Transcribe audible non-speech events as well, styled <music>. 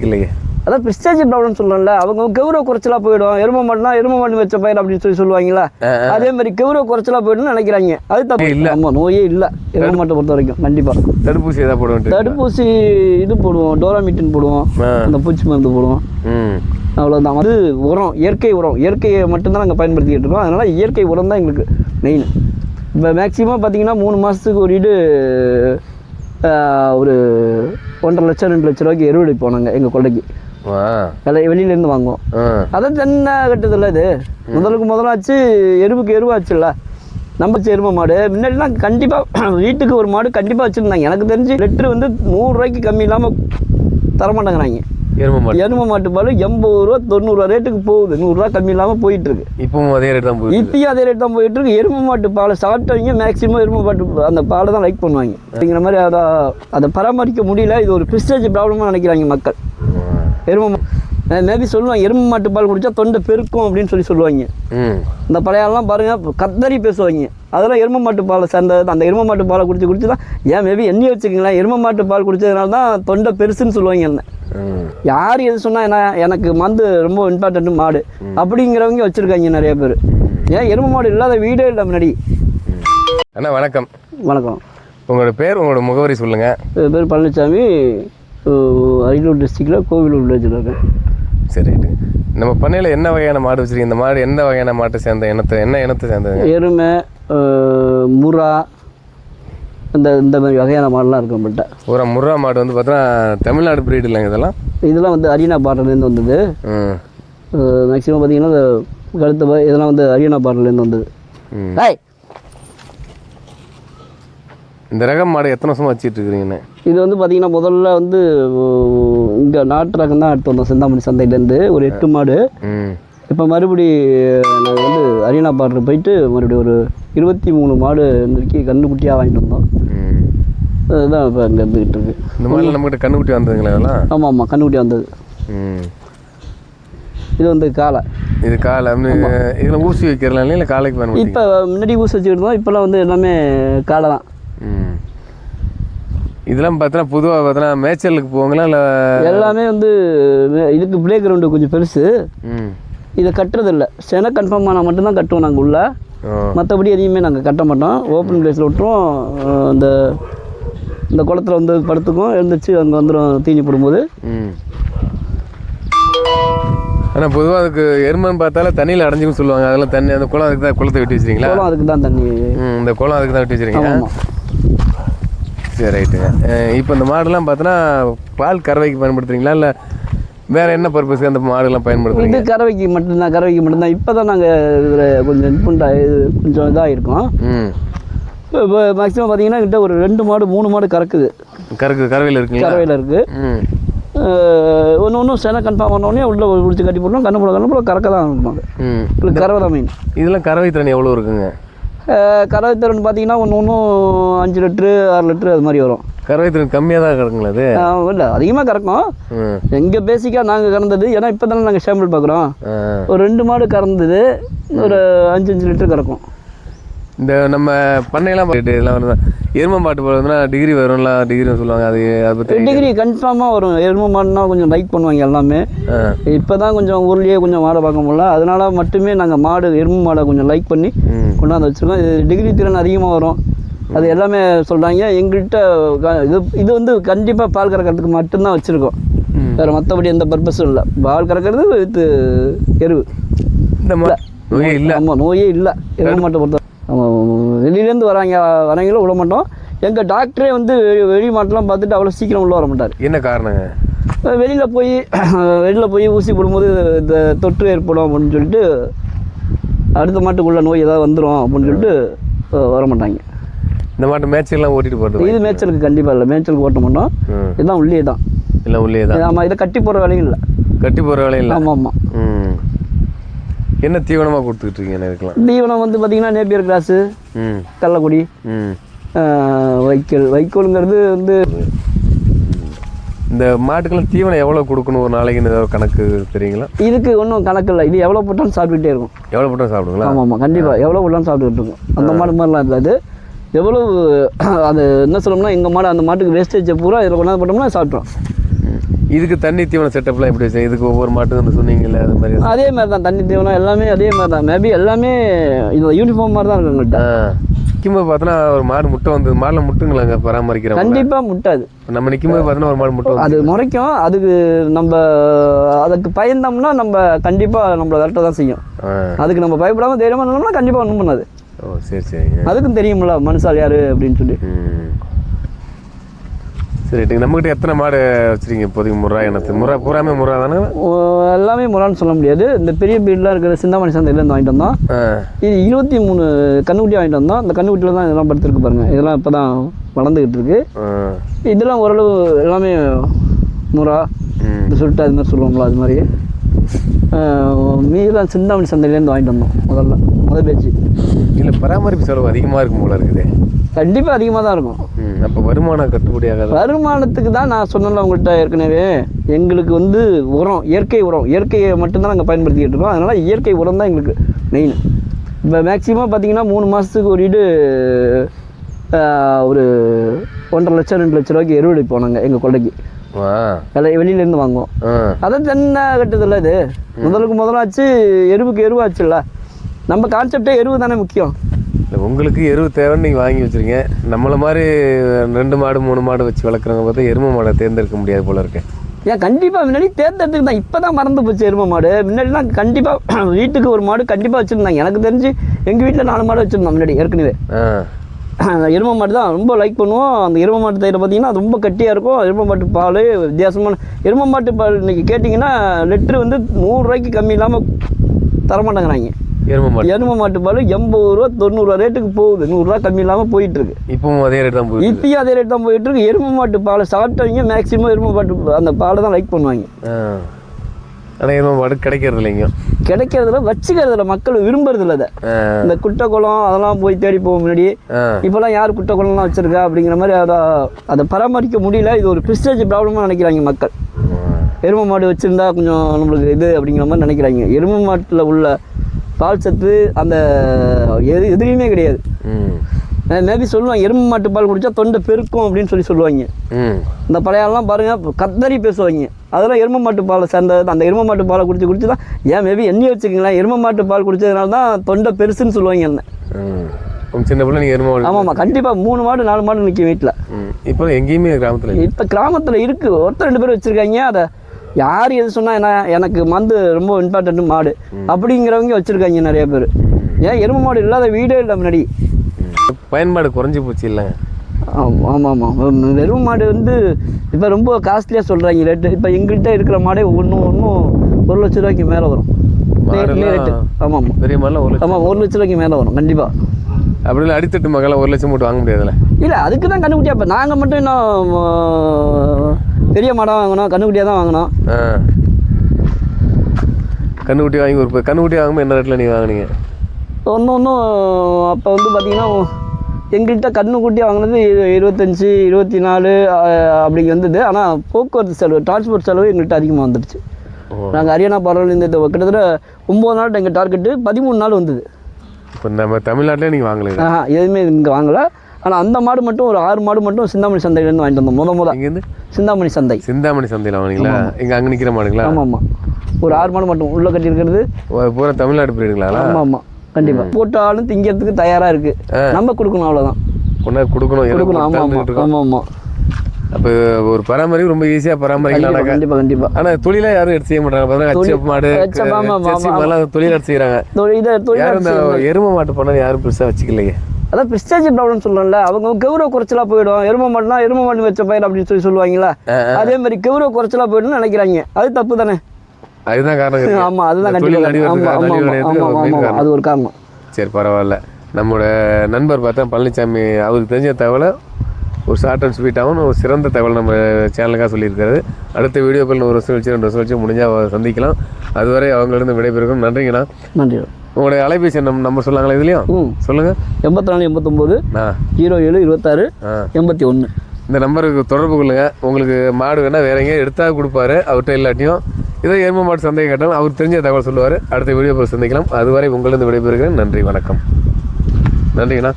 வச்சுக்கலையே அதான் பிஸ்டேஜ் ப்ராப்ளம் சொல்கிறோம்ல அவங்க கௌரவ குறைச்சலாக போயிடும். எரும மாடுனா எரும மாடு வச்ச பயிர் அப்படின்னு சொல்லி சொல்லுவாங்களா அதே மாதிரி கௌரவ குறைச்சலாக போயிடும்னு நினைக்கிறாங்க. அது தப்பு. இல்ல. ஆமாம் நோயே இல்லை. எரும மாட்டை பொறுத்த வரைக்கும். கண்டிப்பாக தடுப்பூசி ஏதாவது போட வேண்டியது? தடுப்பூசி இது போடுவோம். டோராமிட்டின் போடுவோம். அந்த பூச்சி மருந்து போடுவோம். அவ்வளோதான் அது உரம். இயற்கை உரம். இயற்கையை மட்டும்தான் நாங்கள் பயன்படுத்திக்கிட்டு இருக்கோம். அதனால் இயற்கை உரம் தான் எங்களுக்கு மெயின் இப்போ மேக்ஸிமம் பார்த்தீங்கன்னா மூணு மாதத்துக்கு ஒரு ஒரு ஒன்றரை லட்சம் ரெண்டு லட்ச ரூபாய்க்கு எருவடி போனாங்க எங்கள் கொள்ளைக்கு. விலை வெளியிலேருந்து வாங்குவோம். அதான் தென்னை கட்டுதில்ல இது. முதலுக்கு முதலாச்சு எருவுக்கு எருவாச்சுல்ல நம்ம வச்ச எருமை மாடு. முன்னாடிலாம் கண்டிப்பாக <clears throat> வீட்டுக்கு ஒரு மாடு கண்டிப்பாக வச்சுருந்தாங்க. எனக்கு தெரிஞ்சு லிட்டரு வந்து நூறுரூவாய்க்கு கம்மி இல்லாமல் தரமாட்டேங்கிறாங்க. எருமை மாடு எருமை மாட்டு பால் எண்பது ரூபா தொண்ணூறுரூவா ரேட்டுக்கு போகுது. நூறுரூவா கம்மி இல்லாமல் போயிட்டு இருக்கு இப்பவும் அதே ரேட் தான் போகுது. இப்பயும் அதே ரேட் தான் போயிட்டு இருக்கு எருமை மாட்டு பாலை சாப்பிட்டவங்க மேக்ஸிமம் எருமை மாட்டு அந்த பாலை தான் லைக் பண்ணுவாங்க. அப்படிங்கிற மாதிரி அதை அதை பராமரிக்க முடியல. இது ஒரு பிஸ்டேஜ் ப்ராப்ளமாக நினைக்கிறாங்க மக்கள். எருமை மேபி சொல்லுவாங்க எருமை மாட்டு பால் குடிச்சா தொண்டை பெருக்கும் அப்படின்னு சொல்லி சொல்லுவாங்க. இந்த பழையாலாம் பாருங்க கத்தரி பேசுவாங்க. அதெல்லாம் எருமை மாட்டு பாலை சேர்ந்தது அந்த எருமை மாட்டு பாலை குடிச்சு குடிச்சு தான் ஏன் மேபி எண்ணி வச்சுக்கங்களேன் எருமை மாட்டு பால் குடிச்சதுனால தான் தொண்டை பெருசுன்னு சொல்லுவாங்க என்ன. யார் எது சொன்னா என்ன எனக்கு மந்து ரொம்ப இம்பார்ட்டன்ட் மாடு. அப்படிங்கிறவங்க வச்சுருக்காங்க நிறைய பேர். ஏன் எருமை மாடு இல்லாத வீடே இல்லை முன்னாடி? அண்ணா வணக்கம். வணக்கம். உங்களோட பேர் உங்களோட முகவரி சொல்லுங்கள் பேர் பழனிசாமி அரியலூர் டிஸ்ட்ரிக்டில் கோவிலூர் வில்லேஜில் இருக்கேன். சரி நம்ம பண்ணையில் என்ன வகையான மாடு வச்சிருக்கீங்க? இந்த மாடு எந்த வகையான மாட்டை சேர்ந்த இனத்தை என்ன இனத்தை சேர்ந்ததுங்க? எருமை முறா இந்த இந்த மாதிரி வகையான மாடெலாம் இருக்கு நம்மள்கிட்ட ஒரு முர்ரா மாடு வந்து பார்த்தோன்னா தமிழ்நாடு பிரீடு இல்லைங்க இதெல்லாம்? இதெல்லாம் வந்து அரியனா பார்டர்லேருந்து வந்தது. மேக்ஸிமம் பார்த்தீங்கன்னா இந்த கழுத்து இதெல்லாம் வந்து அரியனா பார்டர்லேருந்து வந்தது. ஹாய் இந்த ரகம் மாடு எத்தனை வருஷமா வச்சிட்டு இருக்கிறீங்கண்ணே இது வந்து பார்த்தீங்கன்னா முதல்ல வந்து இங்கே நாட்டு ரகம் தான் எடுத்து வந்தோம். செந்தாமணி சந்தையிலேருந்து ஒரு எட்டு மாடு. இப்போ மறுபடி நாங்கள் வந்து அரியனா பார்டர் போயிட்டு மறுபடியும் ஒரு இருபத்தி மூணு மாடு நெருக்கி கண்ணுக்குட்டியாக வாங்கிட்டு வந்தோம். அதுதான் இப்போ அங்கே இருந்துக்கிட்டு இருக்கு. இந்த மாதிரிலாம் நம்மகிட்ட கண்ணுக்குட்டி வந்ததுங்களா இதெல்லாம்? ஆமாம் ஆமாம் கண்ணுக்குட்டி வந்தது. ம். இது வந்து காளை. இது காலை இதில் ஊசி வைக்கிறலாம் இல்லை காலைக்கு பயன்படுத்தி இப்போ முன்னாடி ஊசி வச்சுக்கிட்டு இருந்தோம் இப்போல்லாம் வந்து எல்லாமே காளை தான். இதெல்லாம் பார்த்தோன்னா பொதுவாக பார்த்தோன்னா மேய்ச்சலுக்கு போவாங்களா இல்லை? எல்லாமே வந்து இதுக்கு பிளே கிரவுண்டு கொஞ்சம் பெருசு. இதை கட்டுறதில்ல. சென கன்ஃபார்ம் ஆனால் மட்டும்தான் கட்டுவோம் நாங்கள் உள்ள. மற்றபடி எதையுமே நாங்கள் கட்ட மாட்டோம். ஓப்பன் பிளேஸில் விட்டுருவோம். அஹ் இந்த இந்த குளத்துல வந்து படுத்துக்கும் எழுந்திரிச்சு அங்கே வந்துடும் தீனி போடும்போது. ஆனால் பொதுவாக அதுக்கு எருமைன்னு பார்த்தாலே தண்ணியில் அடைஞ்சுக்கும் சொல்லுவாங்க. அதெல்லாம் தண்ணி அந்த குளம் அதுக்கு தான் குளத்தை வெட்டி வச்சிருக்கீங்களா? குளம் அதுக்கு தான் தண்ணி. இந்த குளம் அதுக்கு தான் வெட்டி வச்சிருக்கீங்க? சரி ரைட்டுங்க இப்போ இந்த மாடுலாம் பார்த்தோன்னா பால் கறவைக்கு பயன்படுத்துறீங்களா? இல்லை வேற என்ன பர்பஸ்க்கு அந்த மாடுலாம் பயன்படுத்துறீங்க? இது கறவைக்கு மட்டும்தான் கறவைக்கு மட்டும்தான். இப்போ தான் நாங்கள் இதில் கொஞ்சம் இன்புண்டா கொஞ்சம் இதாக இருக்கோம் இப்போ மேக்ஸிமம் பார்த்தீங்கன்னா கிட்ட ஒரு ரெண்டு மாடு மூணு மாடு கறக்குது. கறக்கு கறவையில் இருக்குங்களா? கறவையில் இருக்குது ஒன்று ஒன்றும் சென கன்ஃபார்ம் பண்ணோடனே உள்ளே பிடிச்சி கட்டி போட்டோம் கண்ணு போட கண்ணு போட கறக்க தான் இருக்கணும் ம். இது கறவை தான் மெயின் இதெல்லாம் கறவை திறன் எவ்வளோ இருக்குங்க? கறவை திறன் பார்த்தீங்கன்னா ஒன்று ஒன்றும் அஞ்சு லிட்ரு ஆறு லிட்ரு அது மாதிரி வரும். கறவை திறன் கம்மியாக தான் கிடக்குங்களா அது இல்லை அதிகமாக கறக்கும். எங்கள் பேசிக்காக நாங்கள் கறந்தது ஏன்னா இப்போ தானே நாங்கள் சாம்பிள் பார்க்குறோம். ஒரு ரெண்டு மாடு கறந்தது ஒரு அஞ்சு அஞ்சு லிட்டர் கறக்கும். இந்த நம்ம பண்ணையெல்லாம் இதெல்லாம் வருதா எருமை மாட்டு போகிறதுனா டிகிரி வரும்ல டிகிரி சொல்லுவாங்க அது அதை பற்றி டிகிரி கன்ஃபார்மாக வரும். எருமை மாடுனா கொஞ்சம் லைக் பண்ணுவாங்க எல்லாமே. இப்போ தான் கொஞ்சம் ஊர்லேயே கொஞ்சம் மாடை பார்க்க முடியல. அதனால மட்டுமே நாங்கள் மாடு எருமை மாடை கொஞ்சம் லைக் பண்ணி கொண்டாந்து வச்சுருக்கோம். இது டிகிரி திறன் அதிகமாக வரும். அது எல்லாமே சொல்கிறாங்க எங்கள்கிட்ட இது இது வந்து கண்டிப்பாக பால் கறக்கிறதுக்கு மட்டும்தான் வச்சுருக்கோம். வேறு மற்றபடி எந்த பர்பஸும் இல்லை. பால் கறக்கிறது வித்து எருவு. இந்த நோயே இல்லை. ஆமாம் நோயே இல்லை. எருமை மாட்டை பொறுத்த வெளியிலேருந்து வராங்க வரவங்களும் விட மாட்டோம். எங்கள் டாக்டரே வந்து வெளி- மாட்டெல்லாம் பார்த்துட்டு அவ்வளோ சீக்கிரம் உள்ள வர மாட்டார். என்ன காரணங்க? வெளியில் போய் வெளியில் போய் ஊசி போடும்போது இந்த தொற்று ஏற்படும் அப்படின்னு சொல்லிட்டு அடுத்த மாட்டுக்குள்ள நோய் ஏதாவது வந்துடும் அப்படின்னு சொல்லிட்டு வர மாட்டாங்க. இந்த மாட்டு மேட்செல்லாம் ஓட்டிட்டு போகிறது இது மேய்ச்சலுக்கு கண்டிப்பாக இல்லை. மேய்ச்சலுக்கு ஓட்ட மாட்டோம். இதுதான் உள்ளே தான். இல்லை உள்ளே தான். ஆமாம் இதை கட்டி போடுற வேலையும் இல்லை. கட்டி போகிற வேலையும் இல்லை. ஆமாம் ஆமாம் என்ன தீவனமாக கொடுத்துக்கிட்டு இருக்கீங்க இதுக்கெல்லாம்? தீவனம் வந்து பார்த்திங்கன்னா நேப்பியர் கிராஸு அஹ், வைக்கோல். வைக்கோலுங்கிறது வந்து இந்த மாட்டுக்கெல்லாம் தீவனம் எவ்வளோ கொடுக்கணும்? ஒரு நாளைக்குன்னு ஏதாவது கணக்கு தெரியுங்களா? இதுக்கு ஒன்றும் கணக்கு இல்லை. இது எவ்வளோ போட்டாலும் சாப்பிட்டுட்டே இருக்கும். எவ்வளோ போட்டால் சாப்பிடுங்களா ஆமாம் ஆமாம் கண்டிப்பாக எவ்வளோ போட்டாலும் சாப்பிட்டுக்கிட்டு இருக்கும். அந்த மாடு மாதிரிலாம் இருக்காது. எவ்வளவு <clears throat> அது என்ன சொல்லணும்னா எங்கள் மாடு அந்த மாட்டுக்கு வேஸ்டேஜை பூரா இதில் கொண்டாந்து போட்டோம்னா சாப்பிட்றோம் இதுக்கு தண்ணி தீவன செட்டப்லாம் எப்படி வச்சு இதுக்கு ஒவ்வொரு மாட்டுக்கும் வந்து சொன்னீங்கல்ல அது மாதிரி அதே மாதிரி தான் தண்ணி தீவனம் எல்லாமே அதே மாதிரி தான் மேபி எல்லாமே இது யூனிஃபார்ம் மாதிரி தான் இருக்கும் எங்கள்கிட்ட நிற்கும்போது பார்த்தோன்னா ஒரு மாடு முட்டை வந்து மாடில் முட்டுங்களாங்க பராமரிக்கிறோம் கண்டிப்பாக முட்டாது. நம்ம நிற்கும்போது பார்த்தோன்னா ஒரு மாடு முட்டை அது முறைக்கும் அதுக்கு நம்ம அதுக்கு பயந்தோம்னா நம்ம கண்டிப்பாக நம்மளை விரட்ட தான் செய்யும். அதுக்கு நம்ம பயப்படாமல் தைரியமாக இருந்தோம்னா கண்டிப்பாக ஒன்றும் பண்ணாது. ஓ சரி சரிங்க அதுக்கும் தெரியும்ல மனுஷால் யார் அப்படின்னு சொல்லி. சரி நம்மகிட்ட எத்தனை மாடு வச்சிருக்கீங்க? இப்போதைக்கு முறா எனக்கு முறா பூராமே முறா தானே? எல்லாமே முறான்னு சொல்ல முடியாது. இந்த பெரிய பீட்லாம் இருக்கிற சிந்தாமணி சந்தையிலேருந்து வாங்கிட்டு வந்தோம். இது இருபத்தி மூணு கண்ணுக்குட்டி வாங்கிட்டு வந்தோம். அந்த கண்ணுக்குட்டியில் தான் இதெல்லாம் படுத்துருக்கு பாருங்க. இதெல்லாம் இப்போ தான் வளர்ந்துக்கிட்டு இருக்கு. இதெல்லாம் ஓரளவு எல்லாமே முறா சுருட்டு அது மாதிரி சொல்லுவாங்களா அது மாதிரி. மீதெல்லாம் சிந்தாமணி சந்தையிலேருந்து வாங்கிட்டு வந்தோம் முதல்ல முதல் பேச்சு இல்லை பராமரிப்பு செலவு அதிகமாக இருக்கும் போல இருக்குது. கண்டிப்பாக அதிகமாக தான் இருக்கும். அப்போ வருமானம் கட்டுப்படி ஆகாது? வருமானத்துக்கு தான் நான் சொன்னல உங்கள்கிட்ட ஏற்கனவே. எங்களுக்கு வந்து உரம் இயற்கை உரம் இயற்கையை மட்டும்தான் நாங்கள் பயன்படுத்திக்கிட்டு இருக்கோம். அதனால் இயற்கை உரம் தான் எங்களுக்கு மெயின் இப்போ மேக்ஸிமம் பார்த்தீங்கன்னா மூணு மாதத்துக்கு ஒரு ஈடு ஒரு ஒன்றரை லட்சம் ரெண்டு லட்ச ரூபாய்க்கு எருவடி போனாங்க எங்கள் கொள்ளைக்கு. வெளியிலேருந்து வாங்குவோம். ஆ. அதான் தென்னை கட்டுதில்ல இது. முதலுக்கு முதலாச்சு எருவுக்கு எருவாச்சுல்ல. நம்ம கான்செப்டே எருவு தானே முக்கியம். இல்லை உங்களுக்கு எருவு தேவைன்னு நீங்கள் வாங்கி வச்சிருங்க நம்மளை மாதிரி ரெண்டு மாடு மூணு மாடு வச்சு வளர்க்குறவங்க பார்த்தா எருமை மாடை தேர்ந்தெடுக்க முடியாது போல இருக்கு. ஏன் கண்டிப்பாக முன்னாடி தேர்ந்தெடுத்துக்கு தான் இப்போ தான் மறந்து போச்சு எருமை மாடு. முன்னாடிலாம் கண்டிப்பாக <clears throat> வீட்டுக்கு ஒரு மாடு கண்டிப்பாக வச்சுருந்தாங்க. எனக்கு தெரிஞ்சு எங்கள் வீட்டில் நாலு மாடு வச்சுருந்தோம் முன்னாடி ஏற்கனவே. எருமை மாடு தான் ரொம்ப லைக் பண்ணுவோம். அந்த எருமை மாட்டு தயிரை பார்த்தீங்கன்னா ரொம்ப கட்டியாக இருக்கும். எருமை மாட்டு பால் வித்தியாசமான எருமை மாட்டு பால் இன்னைக்கு கேட்டிங்கன்னா லிட்டரு வந்து நூறுரூவாய்க்கு கம்மி இல்லாமல் தரமாட்டேங்கிறாங்க. எருமை மாடு எருமை மாட்டு பால் எண்பது ரூபா தொண்ணூறுரூவா ரேட்டுக்கு போகுது. நூறுரூவா கம்மி இல்லாமல் போயிட்டு இருக்கு இப்பவும் அதே ரேட் தான் போயிட்டு இப்பயும் அதே ரேட் தான் போயிட்டு இருக்கு எருமை மாட்டு பாலை சாப்பிட்டவங்க மேக்ஸிமம் எருமை மாட்டு அந்த பாலை தான் லைக் பண்ணுவாங்க. ஆனால் எருமை மாடு கிடைக்கிறது இல்லைங்க கிடைக்கிறதுல வச்சுக்கிறதுல மக்கள் விரும்புறதில்ல அதை. ஆ. இந்த குட்டை குளம் அதெல்லாம் போய் தேடி போக முன்னாடி இப்போல்லாம் யார் குட்டை குளம்லாம் வச்சிருக்கா அப்படிங்கிற மாதிரி அதை அதை பராமரிக்க முடியல. இது ஒரு ப்ரிஸ்டேஜ் ப்ராப்ளமாக நினைக்கிறாங்க மக்கள். எருமை மாடு வச்சுருந்தா கொஞ்சம் நம்மளுக்கு இது அப்படிங்கிற மாதிரி நினைக்கிறாங்க. எருமை மாட்டில் உள்ள பால் சத்து அந்த எது எதுலேயுமே கிடையாது. மேபி சொல்லுவாங்க எருமை மாட்டு பால் குடிச்சா தொண்டை பெருக்கும் அப்படின்னு சொல்லி சொல்லுவாங்க. இந்த பழைய ஆள்லாம் பாருங்க கத்தரி பேசுவாங்க. அதெல்லாம் எருமை மாட்டு பாலை சேர்ந்தது அந்த எருமை மாட்டு பாலை குடிச்சு குடிச்சு தான் ஏன் மேபி எண்ணி வச்சுக்கங்களேன் எருமை மாட்டு பால் குடிச்சதுனால தான் தொண்டை பெருசுன்னு சொல்லுவாங்க என்ன. சின்ன பிள்ளை நீங்கள் எருமை மாடு ஆமாம்மா கண்டிப்பாக மூணு மாடு நாலு மாடு நிற்கும் வீட்டில் இப்போ எங்கேயுமே கிராமத்தில் இப்போ கிராமத்தில் இருக்குது ஒருத்தர் ரெண்டு பேர் வச்சுருக்காங்க. அதை யார் எது சொன்னால் என்ன எனக்கு மந்து ரொம்ப இம்பார்ட்டன்ட் மாடு. அப்படிங்கிறவங்க வச்சுருக்காங்க நிறைய பேர். ஏன் எருமை மாடு இல்லாத வீடே இல்லை முன்னாடி. பயன்பாடு குறைஞ்சி போச்சு இல்லை ஆமாம் ஆமாம் வெறும் மாடு வந்து இப்போ ரொம்ப காஸ்ட்லியாக சொல்கிறாங்க ரேட்டு இப்போ எங்கள்கிட்ட இருக்கிற மாடே ஒன்றும் ஒன்றும் ஒரு லட்ச ரூபாய்க்கு மேலே வரும். ரேட்டு ஆமாம் ஆமாம் பெரிய மாடலாம் ஒரு ஆமாம் ஒரு லட்ச ரூபாய்க்கு மேலே வரும் கண்டிப்பாக அப்படி அடித்தட்டு மகள ஒரு லட்சம் போட்டு வாங்க முடியாதுல்ல? இல்லை அதுக்கு தான் கண்ணுக்குட்டியா இப்போ நாங்கள் மட்டும் இன்னும் பெரிய மாடாக வாங்கினோம் கண்ணுக்குட்டியாக தான் வாங்கினோம். கண்ணுக்குட்டி வாங்கி ஒரு கண்ணுக்குட்டி வாங்கும்போது என்ன ரேட்டில் நீங்கள் வாங்குனீங்க? ஒன்று ஒன்றும் அப்போ வந்து பார்த்தீங்கன்னா எங்கள்கிட்ட கண்ணுக்குட்டி வாங்கினது இரு- இருபத்தஞ்சி இருபத்தி நாலு ஆ, அப்படி வந்தது. ஆனால் போக்குவரத்து செலவு டிரான்ஸ்போர்ட் செலவு எங்கள்கிட்ட அதிகமாக வந்துடுச்சு நாங்கள் ஹரியானா பரவாயில்ல இந்த கிட்டத்தட்ட ஒம்பது நாள் எங்கள் டார்கெட்டு பதிமூணு நாள் வந்தது. இப்போ நம்ம தமிழ்நாட்டிலே நீங்கள் வாங்கலை. ஆஹா எதுவுமே இங்கே வாங்கலை. ஆனால் அந்த மாடு மட்டும் ஒரு ஆறு மாடு மட்டும் சிந்தாமணி சந்தையிலேருந்து வாங்கிட்டு வந்தோம் முத முத. இங்கேருந்து சிந்தாமணி சந்தை. சிந்தாமணி சந்தையில் வாங்கினீங்களா? இங்கே அங்கே நிற்கிற மாடுங்களா? ஆமாம் ஆமாம் ஒரு ஆறு மாடு மட்டும் உள்ளே கட்டியிருக்கிறது. பூரா தமிழ்நாடு போயிடுங்களா ஆமாம் ஆமாம் கண்டிப்பாக போட்டாலும் திங்கிறதுக்கு தயாராக இருக்குது நம்ம கொடுக்கணும் அவ்வளோதான் கொண்டா கொடுக்கணும் கொடுக்கணும். தந்துகிட்டு இருக்கோம். ஆமாம் ஆமாம். அப்போ ஒரு பராமரிப்பு ரொம்ப ஈஸியாக பராமரிக்கலாம் கண்டிப்பாக கண்டிப்பாக ஆனால் தொழிலாக யாரும் எடுத்து செய்ய மாட்டாங்க. பார்த்தா மாடு ஆமா, ஆமா, மாடுலாம் தொழில் எடுத்து செய்கிறாங்க தொழில் தொழில் எருமை மாட்டு பண்ண யாரும் பெருசாக வச்சுக்கலையே. அதான் பிரிஸ்டேஜ் ப்ராப்ளம் சொல்கிறோம்ல அவங்க கௌரவ குறைச்சலாக போயிடும். எருமை மாடுனா எருமை மாடு வச்ச பயிர் அப்படின்னு சொல்லி சொல்லுவாங்களா அதே மாதிரி கௌரவ குறைச்சலாக போயிடும்னு நினைக்கிறாங்க. அது தப்பு தானே? அதுதான் காரணம். ஆமாம் அதுதான் கண்டிப்பாக. அது ஒரு காரணம். சரி பரவாயில்ல. நம்மளோட நண்பர் பார்த்தா பழனிசாமி அவருக்கு தெரிஞ்ச தகவலை ஒரு ஷார்ட் அண்ட் ஸ்வீட்டாகவும் ஒரு சிறந்த தகவல் நம்ம சேனலுக்காக சொல்லியிருக்காரு அடுத்த வீடியோக்கள் ஒரு வருஷம் கழிச்சு ரெண்டு வருஷம் கழிச்சு முடிஞ்சால் சந்திக்கலாம். அதுவரை அவங்களிடம் விடைபெறுக்கும் நன்றிங்கண்ணா. நன்றி. உங்களுடைய அலைபேசி நம் நம்பர் சொல்லாங்களா இதுலேயும் சொல்லுங்கள் எண்பத்தி நாலு எண்பத்தொம்போது ஜீரோ ஏழு இருபத்தாறு எண்பத்தி ஒன்று இந்த நம்பருக்கு தொடர்பு கொள்ளுங்க. உங்களுக்கு மாடு வேணால் வேற எங்கேயும் எடுத்தா கொடுப்பாரு. அவர்கிட்ட இல்லாட்டியும் இதை எருமை மாட்டு சந்தேகம் கேட்டாலும் அவர் தெரிஞ்ச தகவல் சொல்லுவார். அடுத்த வீடியோ சந்திக்கலாம். அதுவரை உங்களிடம் விடைபெறுகிறேன். நன்றி வணக்கம். நன்றிங்கண்ணா.